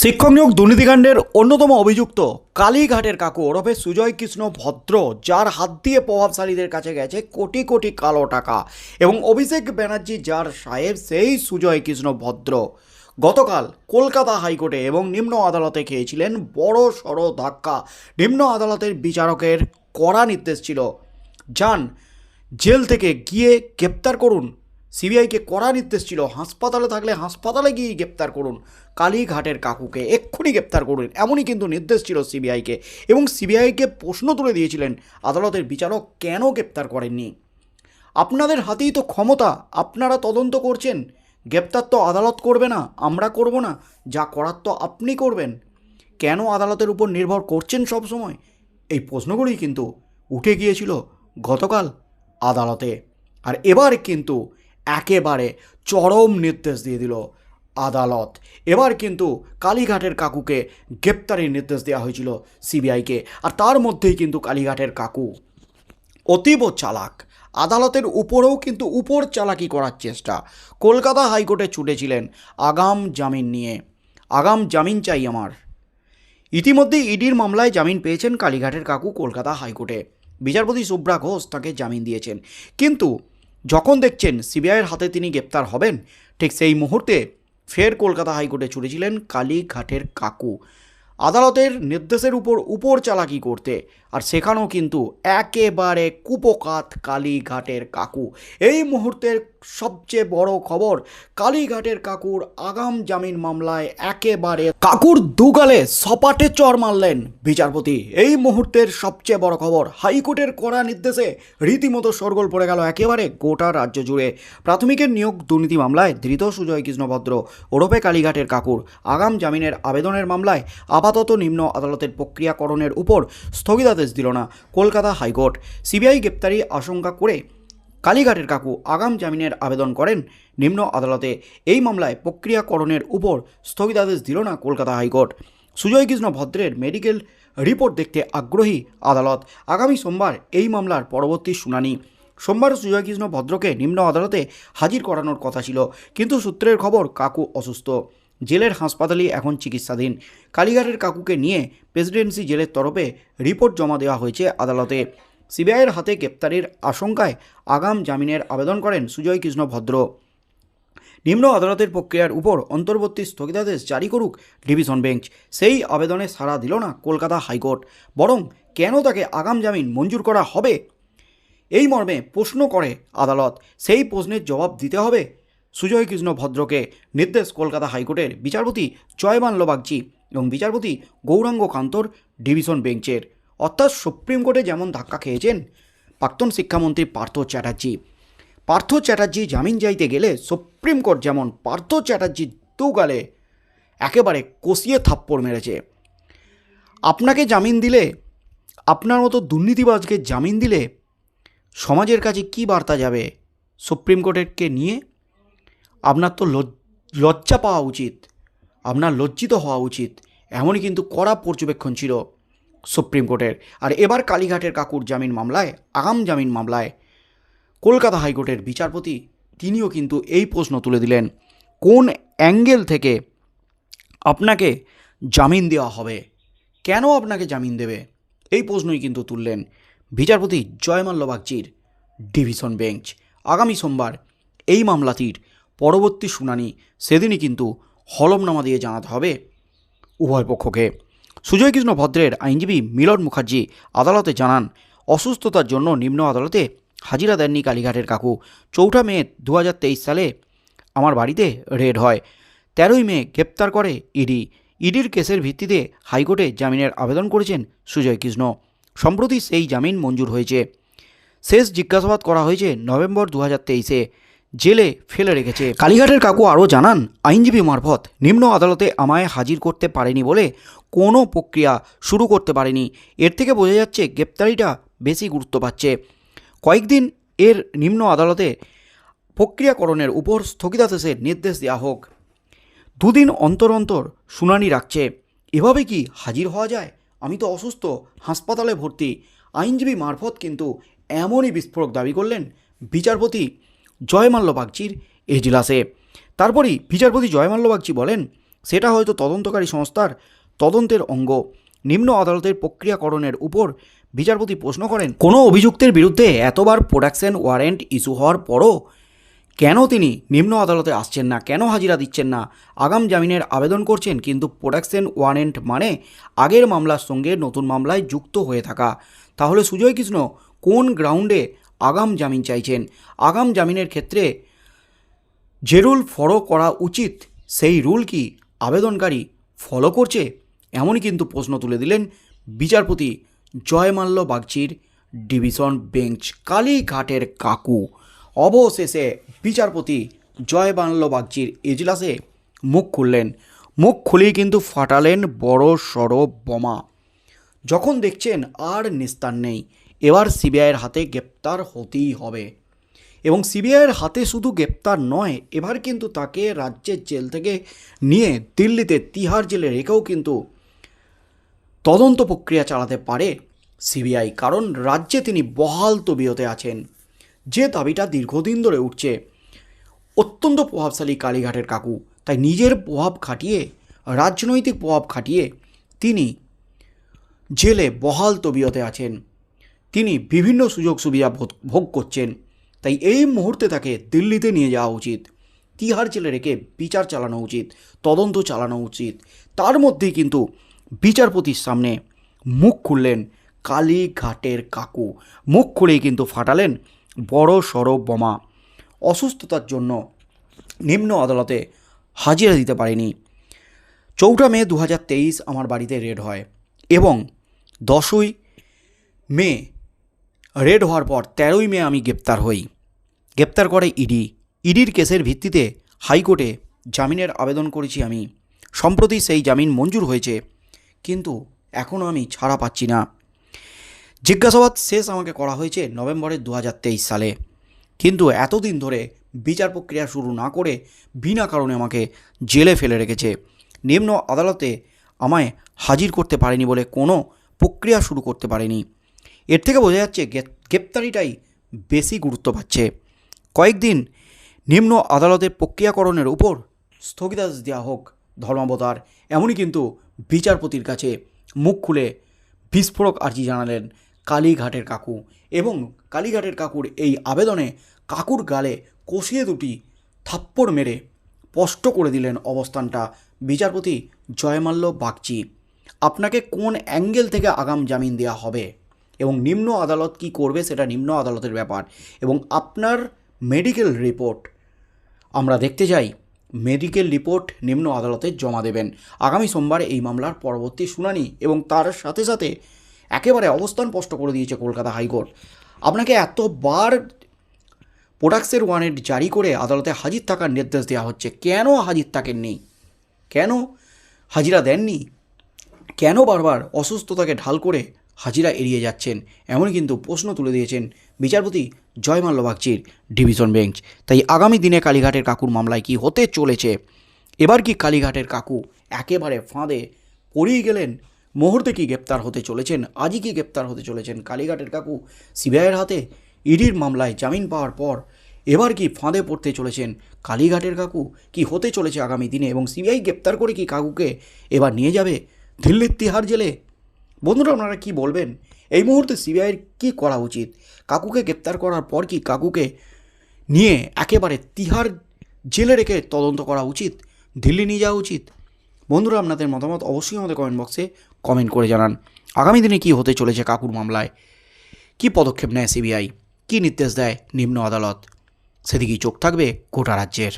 শিক্ষক নিয়োগ দুর্নীতিকাণ্ডের অন্যতম অভিযুক্ত কালীঘাটের কাকু ওরফে সুজয় কৃষ্ণ ভদ্র, যার হাত দিয়ে প্রভাবশালীদের কাছে গেছে কোটি কোটি কালো টাকা এবং অভিষেক ব্যানার্জি যার সাহেব, সেই সুজয় কৃষ্ণ ভদ্র। গতকাল কলকাতা হাইকোর্টে এবং নিম্ন আদালতে খেয়েছিলেন বড় সড়ো ধাক্কা। নিম্ন আদালতের বিচারকের কড়া নির্দেশ ছিল, যান, জেল থেকে গিয়ে গ্রেপ্তার করুন। সিবিআইকে কড়া নির্দেশ ছিল, হাসপাতালে থাকলে হাসপাতালে গিয়ে গ্রেপ্তার করুন। কালীঘাটের কাকুকে এক্ষুনি গ্রেপ্তার করুন, এমনই কিন্তু নির্দেশ ছিল সিবিআইকে। এবং সিবিআইকে প্রশ্ন তুলে দিয়েছিলেন, আদালতের বিচারক কেন গ্রেপ্তার করেননি? আপনাদের হাতেই তো ক্ষমতা, আপনারা তদন্ত করছেন। গ্রেপ্তার তো আদালত করবে না, আমরা করব না, যা করার তো আপনি করবেন। কেন আদালতের উপর নির্ভর করছেন সব সময়? এই প্রশ্নগুলোই কিন্তু উঠে গিয়েছিল গতকাল আদালতে। আর এবার কিন্তু একেবারে চরম নির্দেশ দিয়ে দিল আদালত। এবার কিন্তু কালীঘাটের কাকুকে গ্রেপ্তারের নির্দেশ দেওয়া হয়েছিল সিবিআইকে, আর তার মধ্যেই কিন্তু কালীঘাটের কাকু অতীব চালাক। আদালতের উপরেও কিন্তু উপর চালাকি করার চেষ্টা। কলকাতা হাইকোর্টে ছুটেছিলেন আগাম জামিন নিয়ে। আগাম জামিন চাই আমার। ইতিমধ্যে ইডির মামলায় জামিন পেয়েছেন কালীঘাটের কাকু কলকাতা হাইকোর্টে। বিচারপতি শুভ্রা ঘোষ তাকে জামিন দিয়েছেন। কিন্তু যখন দেখছেন সিবিআইয়ের হাতে তিনি গ্রেপ্তার হবেন, ঠিক সেই মুহূর্তে ফের কলকাতা হাইকোর্টে ছুটেছিলেন কালীঘাটের কাকু। আদালতের নির্দেশের উপর উপর চালাকি করতে আর সেখানেও কিন্তু একেবারে কুপকাত কালীঘাটের কাকু। এই মুহূর্তের সবচেয়ে বড় খবর, কালীঘাটের কাকুর আগাম জামিন মামলায় একেবারে কাকুর দুগালে সপাটে চর মারলেন বিচারপতি। এই মুহূর্তের সবচেয়ে বড় খবর, হাইকোর্টের কড়া নির্দেশে রীতিমতো সরগোল পড়ে গেল একেবারে গোটা রাজ্য জুড়ে। প্রাথমিকের নিয়োগ দুর্নীতি মামলায় ধৃত সুজয় কৃষ্ণভদ্র ওরফে কালীঘাটের কাকুর আগাম জামিনের আবেদনের মামলায় আপাতত নিম্ন আদালতের প্রক্রিয়াকরণের উপর স্থগিতাদেশ দিল না কলকাতা হাইকোর্ট। সিবিআই গ্রেপ্তারি আশঙ্কা করে কালীঘাটের কাকু আগাম জামিনের আবেদন করেন নিম্ন আদালতে। এই মামলায় প্রক্রিয়াকরণের উপর স্থগিতাদেশ দিল না কলকাতা হাইকোর্ট। সুজয় কৃষ্ণ ভদ্রের মেডিকেল রিপোর্ট দেখতে আগ্রহী আদালত। আগামী সোমবার এই মামলার পরবর্তী শুনানি। সোমবার সুজয় কৃষ্ণ ভদ্রকে নিম্ন আদালতে হাজির করানোর কথা ছিল, কিন্তু সূত্রের খবর কাকু অসুস্থ। জেলের হাসপাতালে এখন চিকিৎসাধীন। কালীঘাটের কাকুকে নিয়ে প্রেসিডেন্সি জেলের তরফে রিপোর্ট জমা দেওয়া হয়েছে আদালতে। সিবিআইয়ের হাতে গ্রেপ্তারের আশঙ্কায় আগাম জামিনের আবেদন করেন সুজয় কৃষ্ণ ভদ্র। নিম্ন আদালতের প্রক্রিয়ার উপর অন্তর্বর্তী স্থগিতাদেশ জারি করুক ডিভিশন বেঞ্চ। সেই আবেদনে সাড়া দিল না কলকাতা হাইকোর্ট। বরং কেন তাকে আগাম জামিন মঞ্জুর করা হবে? এই মর্মে প্রশ্ন করে আদালত। সেই প্রশ্নের জবাব দিতে হবে সুজয় কৃষ্ণ ভদ্রকে নির্দেশ কলকাতা হাইকোর্টের বিচারপতি জয়মাল্য বাগচি এবং বিচারপতি গৌরাঙ্গ কান্তর ডিভিশন বেঞ্চের। অর্থাৎ সুপ্রিম কোর্টে যেমন ধাক্কা খেয়েছেন প্রাক্তন শিক্ষামন্ত্রী পার্থ চ্যাটার্জি। পার্থ চ্যাটার্জি জামিন চাইতে গেলে সুপ্রিম কোর্ট যেমন পার্থ চ্যাটার্জির দুগালে একেবারে কষিয়ে থাপ্পড় মেরেছে। আপনাকে জামিন দিলে, আপনার মতো দুর্নীতিবাজকে জামিন দিলে সমাজের কাছে কী বার্তা যাবে? সুপ্রিম কোর্টেরকে নিয়ে আপনার তো লজ- লজ্জা পাওয়া উচিত। আপনার লজ্জিত হওয়া উচিত। এমনই কিন্তু কড়া পর্যবেক্ষণ ছিল সুপ্রিম কোর্টের। আর এবার কালীঘাটের কাকুর জামিন মামলায়, আগাম জামিন মামলায় কলকাতা হাইকোর্টের বিচারপতি তিনিও কিন্তু এই প্রশ্ন তুলে দিলেন, কোন অ্যাঙ্গেল থেকে আপনাকে জামিন দেওয়া হবে? কেন আপনাকে জামিন দেবে? এই প্রশ্নই কিন্তু তুললেন বিচারপতি জয়মাল্য বাগচির ডিভিশন বেঞ্চ। আগামী সোমবার এই মামলাটির পরবর্তী শুনানি সেদিনই কিন্তু হলমনামা দিয়ে জানাতে হবে উভয় পক্ষকে। সুজয় কৃষ্ণ ভদ্রের আইনজীবী মিলন মুখার্জি আদালতে জানান, অসুস্থতার জন্য নিম্ন আদালতে হাজিরা দেননি কালীঘাটের কাকু। চৌঠা মে দু হাজার তেইশ সালে আমার বাড়িতে রেড হয়। তেরোই মে গ্রেপ্তার করে ইডি। ইডির কেসের ভিত্তিতে হাইকোর্টে জামিনের আবেদন করেছেন সুজয় কৃষ্ণ সম্প্রতি সেই জামিন মঞ্জুর হয়েছে। শেষ জিজ্ঞাসাবাদ করা হয়েছে নভেম্বর দু হাজার তেইশে। জেলে ফেলে রেখেছে। কালীঘাটের কাকু আরও জানান, আইনজীবী মারফত নিম্ন আদালতে আমায় হাজির করতে পারেনি বলে কোনো প্রক্রিয়া শুরু করতে পারেনি। এর থেকে বোঝা যাচ্ছে গ্রেপ্তারিটা বেশি গুরুত্ব পাচ্ছে। কয়েকদিন এর নিম্ন আদালতে প্রক্রিয়াকরণের উপর স্থগিতাদেশের নির্দেশ দেওয়া হোক। দুদিন অন্তর অন্তর শুনানি রাখছে। এভাবে কি হাজির হওয়া যায়? আমি তো অসুস্থ, হাসপাতালে ভর্তি। আইনজীবী মারফত কিন্তু এমনই বিস্ফোরক দাবি করলেন বিচারপতি জয়মাল্য বাগচির এজলাসে তারপরই বিচারপতি জয়মাল্য বাগচি বলেন, সেটা হয়তো তদন্তকারী সংস্থার তদন্তের অঙ্গ। নিম্ন আদালতের প্রক্রিয়াকরণের উপর বিচারপতি প্রশ্ন করেন, কোনো অভিযুক্তের বিরুদ্ধে এতবার প্রোডাকশন ওয়ারেন্ট ইস্যু হওয়ার পরও কেন তিনি নিম্ন আদালতে আসছেন না? কেন হাজিরা দিচ্ছেন না? আগাম জামিনের আবেদন করছেন, কিন্তু প্রোডাকশন ওয়ারেন্ট মানে আগের মামলার সঙ্গে নতুন মামলায় যুক্ত হয়ে থাকা। তাহলে সুজয় কৃষ্ণ কোন গ্রাউন্ডে আগাম জামিন চাইছেন। আগাম জামিনের ক্ষেত্রে যে রুল ফলো করা উচিত, সেই রুল কি আবেদনকারী ফলো করছে? এমনই কিন্তু প্রশ্ন তুলে দিলেন বিচারপতি জয়মাল্য বাগচির ডিভিশন বেঞ্চ কালীঘাটের কাকু। অবশেষে বিচারপতি জয়মাল্য বাগচির এজলাসে মুখ খুললেন। মুখ খুলেই কিন্তু ফাটালেন বড় সড়ো বোমা। যখন দেখছেন আর নিস্তার নেই এবার সিবিআইয়ের হাতে গ্রেপ্তার হতেই হবে। এবং সিবিআইয়ের হাতে শুধু গ্রেপ্তার নয়, এবার কিন্তু তাকে রাজ্যের জেল থেকে নিয়ে দিল্লিতে তিহার জেলে রেখেও কিন্তু তদন্ত প্রক্রিয়া চালাতে পারে সিবিআই, কারণ রাজ্যে তিনি বহাল তবিয়তে আছেন। যে দাবিটা দীর্ঘদিন ধরে উঠছে, অত্যন্ত প্রভাবশালী কালীঘাটের কাকু। তাই নিজের প্রভাব খাটিয়ে, রাজনৈতিক প্রভাব খাটিয়ে তিনি জেলে বহাল তবিয়তে আছেন। তিনি বিভিন্ন সুযোগ সুবিধা ভোগ- করছেন। তাই এই মুহূর্তে তাকে দিল্লিতে নিয়ে যাওয়া উচিত। তিহার জেলে রেখে বিচার চালানো উচিত, তদন্ত চালানো উচিত। তার মধ্যেই কিন্তু বিচারপতির সামনে মুখ খুললেন কালীঘাটের কাকু। মুখ খুলেই কিন্তু ফাটালেন বড় সড় বোমা। অসুস্থতার জন্য নিম্ন আদালতে হাজিরা দিতে পারেনি। চৌঠা মে দু হাজার তেইশ আমার বাড়িতে রেড হয় এবং দশই মে রেড হওয়ার পর তেরোই মে আমি গ্রেপ্তার হই। গ্রেপ্তার করে ইডি। ইডির কেসের ভিত্তিতে হাইকোর্টে জামিনের আবেদন করেছি আমি। সম্প্রতি সেই জামিন মঞ্জুর হয়েছে, কিন্তু এখনও আমি ছাড়া পাচ্ছি না। জিজ্ঞাসাবাদ শেষ আমাকে করা হয়েছে নভেম্বরের দু হাজার তেইশ সালে। কিন্তু এতদিন ধরে বিচার প্রক্রিয়া শুরু না করে বিনা কারণে আমাকে জেলে ফেলে রেখেছে। নিম্ন আদালতে আমায় হাজির করতে পারেনি বলে কোনো প্রক্রিয়া শুরু করতে পারেনি। এর থেকে বোঝা যাচ্ছে গ্রেপ- গ্রেপ্তারিটাই বেশি গুরুত্ব পাচ্ছে। কয়েকদিন নিম্ন আদালতের প্রক্রিয়াকরণের উপর স্থগিতাদেশ দেওয়া হোক ধর্মাবতার, এমনই কিন্তু বিচারপতির কাছে মুখ খুলে বিস্ফোরক আর্জি জানালেন কালীঘাটের কাকু এবং কালীঘাটের কাকুর এই আবেদনে কাকুর গালে কষিয়ে দুটি থাপ্পড় মেরে স্পষ্ট করে দিলেন অবস্থানটা বিচারপতি জয়মাল্য বাগচি। আপনাকে কোন অ্যাঙ্গেল থেকে আগাম জামিন দেওয়া হবে? এবং নিম্ন আদালত কি করবে সেটা নিম্ন আদালতের ব্যাপার। এবং আপনার মেডিকেল রিপোর্ট আমরা দেখতে চাই মেডিকেল রিপোর্ট নিম্ন আদালতে জমা দেবেন। আগামী সোমবার এই মামলার পরবর্তী শুনানি এবং তার সাথে সাথে একেবারে অবস্থান স্পষ্ট করে দিয়েছে কলকাতা হাইকোর্ট। আপনাকে এতবার প্রোডাক্টসের ওয়ারেন্ট জারি করে আদালতে হাজির থাকার নির্দেশ দেওয়া হচ্ছে। কেন হাজির থাকেননি? কেন হাজিরা দেননি? কেন বারবার অসুস্থতাকে ঢাল করে হাজিরা এড়িয়ে যাচ্ছেন। এমনই কিন্তু প্রশ্ন তুলে দিয়েছেন বিচারপতি জয়মাল্য বাগচির ডিভিশন বেঞ্চ। তাই আগামী দিনে কালীঘাটের কাকুর মামলায় কি হতে চলেছে? এবার কি কালীঘাটের কাকু একেবারে ফাঁদে পড়িয়ে গেলেন? মুহূর্তে কি গ্রেপ্তার হতে চলেছেন? আজই কি গ্রেপ্তার হতে চলেছেন কালীঘাটের কাকু সিবিআইয়ের হাতে? ইডির মামলায় জামিন পাওয়ার পর এবার কি ফাঁদে পড়তে চলেছেন কালীঘাটের কাকু? কি হতে চলেছে আগামী দিনে এবং সিবিআই গ্রেপ্তার করে কি কাকুকে এবার নিয়ে যাবে দিল্লির তিহার জেলে? বন্ধুরা, আপনারা কি বলবেন? এই মুহূর্তে সিবিআইয়ের কি করা উচিত? কাকুকে গ্রেপ্তার করার পর কি কাকুকে নিয়ে একেবারে তিহার জেলে রেখে তদন্ত করা উচিত? দিল্লি নিয়ে যাওয়া উচিত? বন্ধুরা, আপনাদের মতামত অবশ্যই আমাদের কমেন্ট বক্সে কমেন্ট করে জানান। আগামী দিনে কি হতে চলেছে কাকুর মামলায়? কি পদক্ষেপ নেয় সিবিআই? কি নির্দেশ দেয় নিম্ন আদালত? সেদিকেই চোখ থাকবে গোটা রাজ্যের।